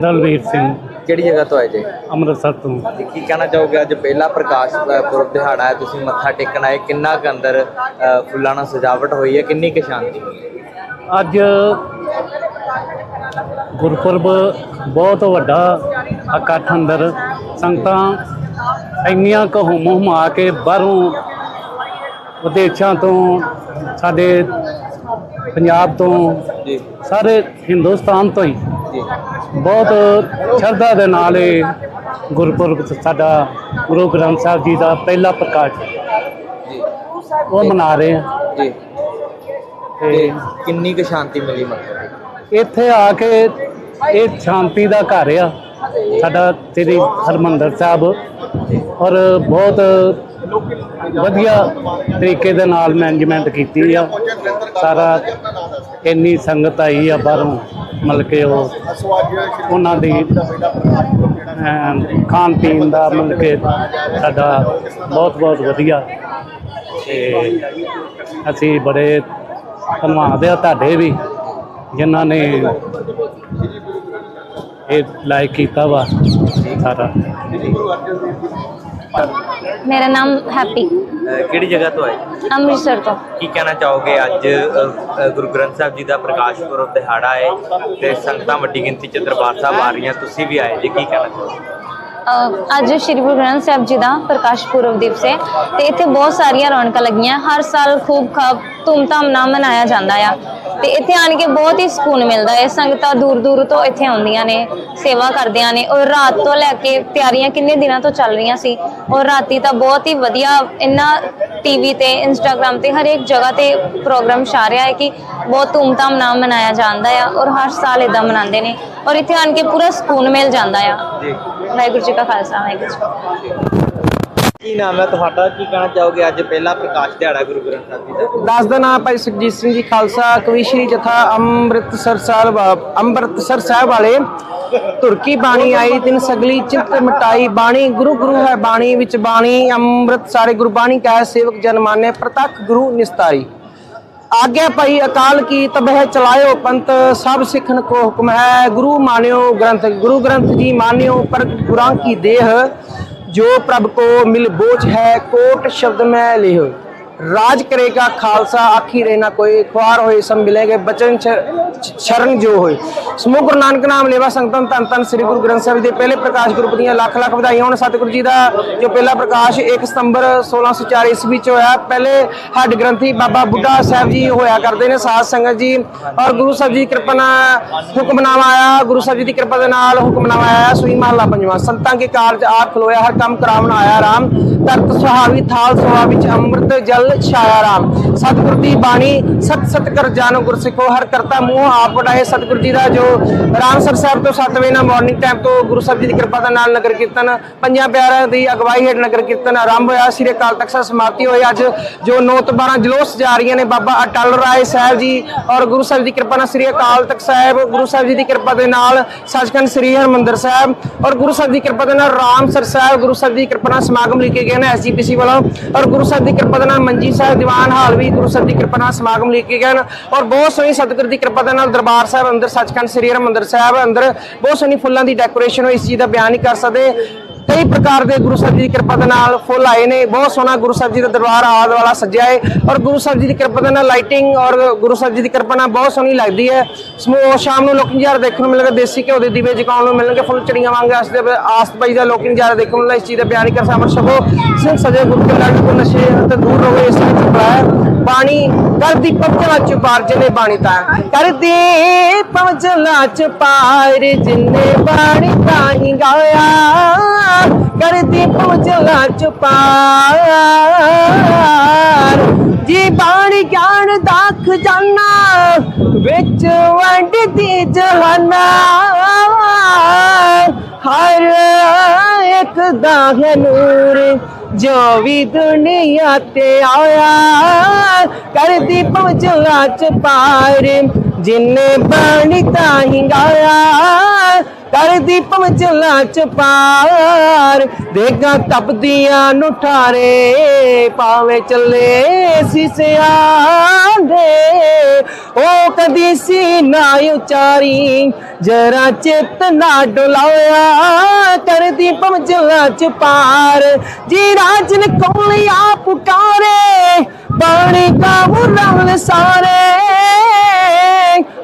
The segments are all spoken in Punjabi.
ਦਲਵੀਰ ਸਿੰਘ। ਕਿਹੜੀ ਜਗ੍ਹਾ ਤੋਂ ਆਏ ਜੇ? ਅੰਮ੍ਰਿਤਸਰ ਤੋਂ। ਤੇ ਕੀ ਕਹਿਣਾ ਚਾਹੋਗੇ? ਅੱਜ ਪਹਿਲਾ ਪ੍ਰਕਾਸ਼ ਪੁਰਬ ਦਿਹਾੜਾ ਹੈ ਤੁਸੀਂ ਮੱਥਾ ਟੇਕਣ ਆਏ। ਕਿੰਨਾ ਕੁ ਅੰਦਰ ਅ, ਫੁੱਲਾਂ ਨਾਲ ਸਜਾਵਟ ਹੋਈ ਹੈ? ਕਿੰਨੀ ਕੁ ਸ਼ਾਂਤੀ? ਅੱਜ ਗੁਰਪੁਰਬ ਬਹੁਤ ਵੱਡਾ ਇਕੱਠ ਅੰਦਰ। ਸੰਗਤਾਂ ਇੰਨੀਆਂ ਕੁ ਹੁਮ ਹੁਮਾ ਕੇ ਬਾਹਰੋਂ ਵਿਦੇਸ਼ਾਂ ਤੋਂ ਸਾਡੇ ਪੰਜਾਬ ਤੋਂ ਜੀ। ਸਾਰੇ ਹਿੰਦੁਸਤਾਨ ਤੋਂ ਹੀ। ਜੀ। ਬਹੁਤ ਸ਼ਰਧਾ ਦੇ ਨਾਲ ਇਹ ਗੁਰਪੁਰਬ ਸਾਡਾ ਗੁਰੂ ਗ੍ਰੰਥ ਸਾਹਿਬ ਜੀ ਦਾ ਪਹਿਲਾ ਪ੍ਰਕਾਸ਼ ਜੀ। ਉਹ ਮਨਾ ਰਹੇ ਹਾਂ ਜੀ। ਤੇ ਕਿੰਨੀ ਕੁ ਸ਼ਾਂਤੀ ਮਿਲੀ ਮੱਥਾ ਇੱਥੇ ਆ ਕੇ ਇਹ ਸ਼ਾਂਤੀ ਦਾ ਘਰ ਆ। ਸਾਡਾ ਸ੍ਰੀ ਹਰਮੰਦਰ ਸਾਹਿਬ। ਔਰ ਬਹੁਤ ਵਧੀਆ ਤਰੀਕੇ ਦੇ ਨਾਲ ਮੈਨੇਜਮੈਂਟ ਕੀਤੀ ਆ। ਸਾਰਾ ਇੰਨੀ ਸੰਗਤ ਆਈ ਆ ਬਾਹਰੋਂ ਮਤਲਬ ਕਿ ਉਹ ਉਹਨਾਂ ਦੀ ਅਮ, ਖਾਣ ਪੀਣ ਦਾ ਮਤਲਬ ਕਿ ਸਾਡਾ ਬਹੁਤ ਬਹੁਤ ਵਧੀਆ। ਤੇ ਅਸੀਂ ਬੜੇ ਧੰਨਵਾਦ ਆ ਤੁਹਾਡੇ ਵੀ ਜਿਨ੍ਹਾਂ ਨੇ ਇਹ ਲਾਇਕ ਕੀਤਾ ਵਾ ਸਾਰਾ। ਮੇਰਾ ਨਾਮ ਹੈਪੀ। ਕਿਹੜੀ ਜਗ੍ਹਾ ਤੋਂ ਆਏ? ਅੰਮ੍ਰਿਤਸਰ ਤੋਂ। ਕੀ ਕਹਿਣਾ ਚਾਹੋਗੇ? ਅੱਜ ਗੁਰੂ ਗ੍ਰੰਥ ਸਾਹਿਬ ਜੀ ਦਾ ਪ੍ਰਕਾਸ਼ ਪੁਰਬ ਦਿਹਾੜਾ ਹੈ ਤੇ ਸੰਗਤਾਂ ਵੱਡੀ ਗਿਣਤੀ 'ਚ ਦਰਬਾਰ ਸਾਹਿਬ ਆ ਰਹੀਆਂ ਤੁਸੀਂ ਵੀ ਆਏ ਜੀ ਕੀ ਕਹਿਣਾ ਚਾਹੋਗੇ? ਅੱਜ ਸ਼੍ਰੀ ਗੁਰੂ ਗ੍ਰੰਥ ਸਾਹਿਬ ਜੀ ਦਾ ਪ੍ਰਕਾਸ਼ ਪੁਰਬ ਦਿਵਸ ਹੈ ਤੇ ਇੱਥੇ ਬਹੁਤ ਸਾਰੀਆਂ ਰੌਣਕਾਂ ਲੱਗੀਆਂ। ਹਰ ਸਾਲ ਖੂਬ ਖਾਬ ਧੂਮਧਾਮ ਨਾਲ ਮਨਾਇਆ ਜਾਂਦਾ ਆ। ਤੇ ਇੱਥੇ ਆਣ ਕੇ ਬਹੁਤ ਹੀ ਸਕੂਨ ਮਿਲਦਾ ਹੈ। ਸੰਗਤਾਂ ਦੂਰ ਦੂਰ ਤੋਂ ਇੱਥੇ ਆਉਂਦੀਆਂ ਨੇ ਸੇਵਾ ਕਰਦੀਆਂ ਨੇ। ਔਰ ਰਾਤ ਤੋਂ ਲੈ ਕੇ ਤਿਆਰੀਆਂ ਕਿੰਨੇ ਦਿਨਾਂ ਤੋਂ ਚੱਲ ਰਹੀਆਂ ਸੀ। ਔਰ ਰਾਤੀ ਤਾਂ ਬਹੁਤ ਹੀ ਵਧੀਆ ਇੰਨਾ ਟੀਵੀ ਤੇ ਇੰਸਟਾਗ੍ਰam ਤੇ ਹਰ ਇੱਕ ਜਗ੍ਹਾ ਤੇ ਪ੍ਰੋਗਰਾਮ ਛਾ ਰਿਹਾ ਹੈ ਕਿ ਬਹੁਤ ਧੂਮਧਾਮ ਨਾਲ ਮਨਾਇਆ ਜਾਂਦਾ ਆ ਔਰ ਹਰ ਸਾਲ ਇਦਾਂ ਮਨਾਉਂਦੇ ਨੇ। ਔਰ ਇੱਥੇ ਆਣ ਕੇ ਪੂਰਾ ਸਕੂਨ ਮਿਲ ਜਾਂਦਾ ਆ। ਜੀ। ਵਾਹਿਗੁਰੂ ਜੀ ਕਾ ਖਾਲਸਾ ਵਾਹਿਗੁਰੂ ਜੀ ਕੀ ਫਤਿਹ। ਨਾਮ ਹੈ ਤੁਹਾਡਾ? ਕੀ ਕਹਿਣਾ ਚਾਹੋਗੇ ਅੱਜ ਪਹਿਲਾ ਪ੍ਰਕਾਸ਼ ਦਿਹਾੜਾ ਗੁਰੂ ਗ੍ਰੰਥ ਸਾਹਿਬ ਜੀ ਦਾ? ਦਾਸ ਦਾ ਨਾਮ ਭਾਈ ਸੁਖਜੀਤ ਸਿੰਘ ਜੀ ਖਾਲਸਾ ਕਵੀਸ਼ਰੀ ਜਥਾ ਅੰਮ੍ਰਿਤਸਰ ਸਾਹਿਬ ਅੰਮ੍ਰਿਤਸਰ ਸਾਹਿਬ ਵਾਲੇ। ਤੁਰਕੀ ਬਾਣੀ ਆਈ ਤਿਨ ਸਗਲੀ ਚਿੰਤ ਮਟਾਈ, ਬਾਣੀ ਗੁਰੂ ਗੁਰੂ ਹੈ ਬਾਣੀ, ਵਿੱਚ ਬਾਣੀ, ਅੰਮ੍ਰਿਤ ਸਾਰੇ ਗੁਰਬਾਣੀ ਕਹੈ, ਸੇਵਕ ਜਨ ਪ੍ਰਤੱਖ ਗੁਰੂ ਨਿਸਤਾਰੀ ਆਗਿਆ ਭਾਈ ਅਕਾਲ ਕੀ ਤਬਹਿ ਚਲਾਇਓ ਪੰਤ ਸਭ ਸਿੱਖਨ ਕੋ ਹੁਕਮ ਹੈ। ਗੁਰੂ ਮਾਨਿਓ ਗ੍ਰੰਥ, ਗੁਰੂ ਗ੍ਰੰਥ ਜੀ ਮਾਨਿਓ ਪਰ ਗੁਰਾਂ ਕੀ ਦੇਹ। ਜੋ ਪ੍ਰਭ ਕੋ ਮਿਲ ਬੋਝ ਹੈ ਕੋਟ ਸ਼ਬਦ ਮੈਂ ਲਿਹ। ਰਾਜ ਕਰੇਗਾ, ਖਾਲਸਾ ਆਖੀ ਰਹਿਣਾ ਕੋਈ ਖੁਆਰ ਹੋਏ, ਸਭ ਮਿਲेंगे ਬਚਨ ਸ਼- ਸ਼ਰਨ ਜੋ ਸਮੂਹ ਗੁਰੂ ਨਾਨਕ ਨਾਮ ਲੈਵਾ ਸੰਗਤਨ, ਧੰਨ ਧੰਨ ਸ੍ਰੀ ਗੁਰੂ ਗ੍ਰੰਥ ਸਾਹਿਬ ਦੇ ਪਹਿਲੇ ਪ੍ਰਕਾਸ਼ ਗੁਰਪ ਦੀਆਂ ਲੱਖ ਲੱਖ ਵਧਾਈਆਂ। ਹੋਣ ਸਤਿਗੁਰੂ ਜੀ ਦਾ ਜੋ ਪਹਿਲਾ ਪ੍ਰਕਾਸ਼ 1 ਸਤੰਬਰ 1604 ਈਸਵੀ ਚ ਹੋਇਆ, ਪਹਿਲੇ ਹੱਡ ਗ੍ਰੰਥੀ ਬਾਬਾ ਬੁੱਢਾ ਸਾਹਿਬ ਜੀ ਹੋਇਆ ਕਰਦੇ ਨੇ, ਸਾਧ ਸੰਗਤ ਜੀ। ਔਰ ਗੁਰੂ ਸਾਹਿਬ ਜੀ ਦੀ ਕਿਰਪਾ ਨਾਲ ਹੁਕਮਨਾਮਾ ਆਇਆ, ਗੁਰੂ ਸਾਹਿਬ ਜੀ ਦੀ ਕਿਰਪਾ ਦੇ ਨਾਲ ਹੁਕਮਨਾਮਾ ਆਇਆ, ਸੂਈ ਮਹਲਾ ਪੰਜਵਾਂ। ਸੰਤਾਂ ਕੇ ਕਾਰਜ ਆਪ ਖਲੋਇਆ, ਹਰ ਕੰਮ ਕਰਾਵਣ ਆਇਆ ਰਾਮ ਤਰਤ ਸੁਹਾਵੀ ਥਾਲ ਸੁਹਾ ਵਿੱਚ ਅੰਮ੍ਰਿਤ ਜਲ ਛਾਇਆ ਰਾਮ ਸਤਿਗੁਰ ਦੀ ਬਾਣੀ, ਸਤ ਸਤ ਕਰ ਜਾਣੋ ਗੁਰ ਹਰ ਕਰਤਾ ਮੂੰਹ ਆਪ ਵਡਾਏ। ਸਤਿਗੁਰ ਜੀ ਦਾ ਜੋ ਰਾਮਸਰ ਸਾਹਿਬ ਤੋਂ 7 ਵਜੇ ਨਾਲ ਮਾਰਨਿੰਗ ਟਾਈਮ ਤੋਂ ਗੁਰੂ ਸਾਹਿਬ ਜੀ ਦੀ ਕਿਰਪਾ ਦੇ ਨਾਲ ਨਗਰ ਕੀਰਤਨ, ਪੰਜਾਂ ਪਿਆਰਿਆਂ ਦੀ ਅਗਵਾਈ ਹੇਠ ਨਗਰ ਕੀਰਤਨ ਆਰੰਭ ਹੋਇਆ। ਸ੍ਰੀ ਅਕਾਲ ਤਖਤ ਸਾਹਿਬ ਸਮਾਪਤੀ ਹੋਈ ਅੱਜ ਜੋ 9 ਤੋਂ 12 ਜਲੋਸ ਜਾ ਰਹੀਆਂ ਨੇ ਬਾਬਾ ਅਟਲ ਰਾਏ ਸਾਹਿਬ ਜੀ ਔਰ ਗੁਰੂ ਸਾਹਿਬ ਦੀ ਕਿਰਪਾ ਨਾਲ ਸ੍ਰੀ ਅਕਾਲ ਤਖਤ ਸਾਹਿਬ, ਗੁਰੂ ਸਾਹਿਬ ਜੀ ਦੀ ਕਿਰਪਾ ਦੇ ਨਾਲ ਸੱਚਖੰਡ ਸ੍ਰੀ ਹਰਮੰਦਰ ਸਾਹਿਬ ਔਰ ਗੁਰੂ ਸਾਹਿਬ ਦੀ ਕਿਰਪਾ ਦੇ ਨਾਲ ਰਾਮਸਰ ਸਾਹਿਬ, ਗੁਰੂ ਸਾਹਿਬ ਦੀ ਕਿਰਪਾ ਨਾਲ ਸਮਾਗਮ ਲਿਖੇ ਗਏ ਨੇ ਐਸਜੀਪੀਸੀ ਵੱਲੋਂ ਔਰ ਗੁਰੂ ਸਾਹਿਬ ਦੀ ਕਿਰਪਾ ਦੇ ਨਾਲ ਮੰਜੀ ਸਾਹਿਬ, ਦੀਵਾਨ ਹਾਲ ਵੀ ਗੁਰੂ ਸਾਹਿਬ ਦੀ ਕਿਰਪਾ ਨਾਲ ਸਮਾਗਮ ਲਿਖੇ ਗਏ ਹਨ ਔਰ ਬਹੁਤ ਸੋਹਣੀ ਸਤਿਗੁਰ ਦੀ ਕਿਰਪਾ ਦੇ ਨਾਲ ਦਰਬਾਰ ਸਾਹਿਬ ਅੰਦਰ ਸੱਚਖੰਡ ਸ੍ਰੀ ਹਰਿਮੰਦਰ ਸਾਹਿਬ ਅੰਦਰ ਬਹੁਤ ਸੋਹਣੀ ਫੁੱਲਾਂ ਦੀ ਡੈਕੋਰੇਸ਼ਨ ਹੋਈ ਇਸ ਚੀਜ਼ ਦਾ ਬਿਆਨ ਨਹੀਂ ਕਰ ਸਕਦੇ। ਕਈ ਪ੍ਰਕਾਰ ਦੇ ਗੁਰੂ ਸਾਹਿਬ ਜੀ ਦੀ ਕਿਰਪਾ ਦੇ ਨਾਲ ਫੁੱਲ ਆਏ ਨੇ, ਬਹੁਤ ਸੋਹਣਾ ਗੁਰੂ ਸਾਹਿਬ ਜੀ ਦਾ ਦਰਬਾਰ ਆਦ ਵਾਲਾ ਸਜਿਆ ਹੈ ਔਰ ਗੁਰੂ ਸਾਹਿਬ ਜੀ ਦੀ ਕਿਰਪਾ ਦੇ ਨਾਲ ਲਾਈਟਿੰਗ ਔਰ ਗੁਰੂ ਸਾਹਿਬ ਜੀ ਦੀ ਕਿਰਪਾ ਨਾਲ ਬਹੁਤ ਸੋਹਣੀ ਲੱਗਦੀ ਹੈ। ਸਮੂਹ ਸ਼ਾਮ ਨੂੰ ਲੋਕ ਨਜ਼ਾਰਾ ਦੇਖਣ ਨੂੰ ਮਿਲਣਗੇ, ਦੇਸੀ ਘਿਓ ਦੇ ਦੀਵੇ ਜਗਾਉਣ ਨੂੰ ਮਿਲਣਗੇ, ਫੁੱਲ ਚੜੀਆਂ ਵਾਂਗੇ ਆਸ ਦੇ ਆਸਤਬਾਈ ਦਾ ਲੋਕ ਨਜ਼ਾਰਾ ਦੇਖਣ ਨੂੰ ਮਿਲੇਗਾ ਇਸ ਚੀਜ਼ ਦਾ ਬਿਆਨ ਨਹੀਂ ਕਰ ਸਕਦਾ ਛਕੋ ਸਿੰਘ ਸਜੇ ਗੁਰੂ ਕੇ ਲੜ ਕੋ ਨਸ਼ੇ ਤੇ ਦੂਰ ਰਹੋ, ਇਸ ਵਿੱਚ ਬੁਲਾਇਆ ਬਾਣੀ ਕਰਦੀ ਪਵਜਲਾ ਚ ਪਾਰ ਜਿਹਨੇ ਬਾਣੀ ਤਾਂ ਕਰਦੀ ਪਵਜਲਾ ਚ ਪਾਰ ਜਿਨੇ ਬਾਣੀ ਤਾਹੀ ਗਾਇਆ। ਕਰਦੀ ਪਵਜਲਾ ਚ ਪਾਰ ਜੀ ਬਾਣੀ ਗਿਆਨ ਦਾ ਖਜ਼ਾਨਾ ਵਿੱਚ ਵੰਡਦੀ ਜਹਾਨਾ ਹਰ ਇੱਕ ਦਾ ਹੈ ਨੂਰ, ਜੋ ਵੀ ਦੁਨੀਆ ਤੇ ਆਇਆ। ਕਰ ਪਹੁੰਚਲਾ ਚ ਪਾਰ। ਜਿਨੇ ਬਾਣੀ ਤਾਂ ਗਾਇਆ, ਕਰਦੀ ਪਮਜਲਾ ਚ ਪਾਰ। ਦੇਗਾ ਤਪਦੀਆਂ ਨੂੰ ਠਾਰੇ ਪਾਵੇਂ ਚੱਲੇ ਸਿਸਿਆਂ ਦੇ। ਉਹ ਕਦੀ ਸੀ ਨਾ ਉਚਾਰੀ, ਜਰਾ ਚਿੱਤ ਨਾ ਡੁਲਾਇਆ ਕਰਦੀ ਪਮਜਲਾ ਚ ਪਾਰ। ਜੀ ਰਾਜਨ ਕੋਲਿਆ ਪੁਕਾਰੇ? ਬਾਣੀ ਦਾ ਰਮਨ ਸਾਰੇ।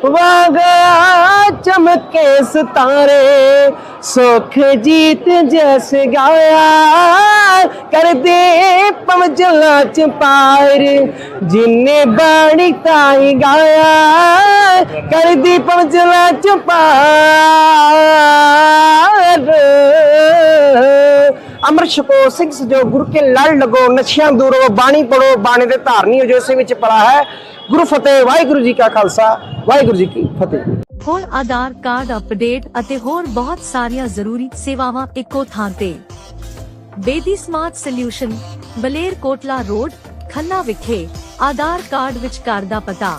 ਵਾਗਾ ਚਮਕੇ ਸਤਾਰੇ। ਸੁਖ ਜੀਤ ਜਸ ਗਾਇਆ। ਕਰਦੇ ਪਵਜਲਾ ਚ ਪਾਰ। ਜਿਨੇ ਬਾਣੀ ਤਾਈ ਗਾਇਆ ਕਰਦੀ ਪਵਜਲਾ ਚ ਪਾਰ ਅਮਰ ਛਕੋ ਸਿੱਖ ਜੋ ਗੁਰੂ ਕੇ ਲੜ ਲਗੋ, ਨਸ਼ਿਆਂ ਦੂਰੋ ਬਾਣੀ ਪੜੋ ਬਾਣੀ ਦੇ ਧਾਰਨੀ ਜੋ ਇਸੇ ਵਿੱਚ ਪੜਾ ਹੈ। ਗੁਰੂ ਫਤਿਹ, ਵਾਹਿਗੁਰੂ ਜੀ ਕਾ ਖਾਲਸਾ, ਵਾਹਿਗੁਰੂ ਜੀ ਕੀ ਫਤਿਹ। ਹੁਣ ਆਧਾਰ ਕਾਰਡ ਅਪਡੇਟ ਅਤੇ ਹੋਰ ਬਹੁਤ ਸਾਰੀਆਂ ਜ਼ਰੂਰੀ ਸੇਵਾਵਾਂ ਇੱਕੋ ਥਾਂ ਤੇ। Bedi smart solution Baler Kotla road, Khanna ਵਿਖੇ ਆਧਾਰ ਕਾਰਡ ਵਿੱਚ ਘਰ ਦਾ ਪਤਾ।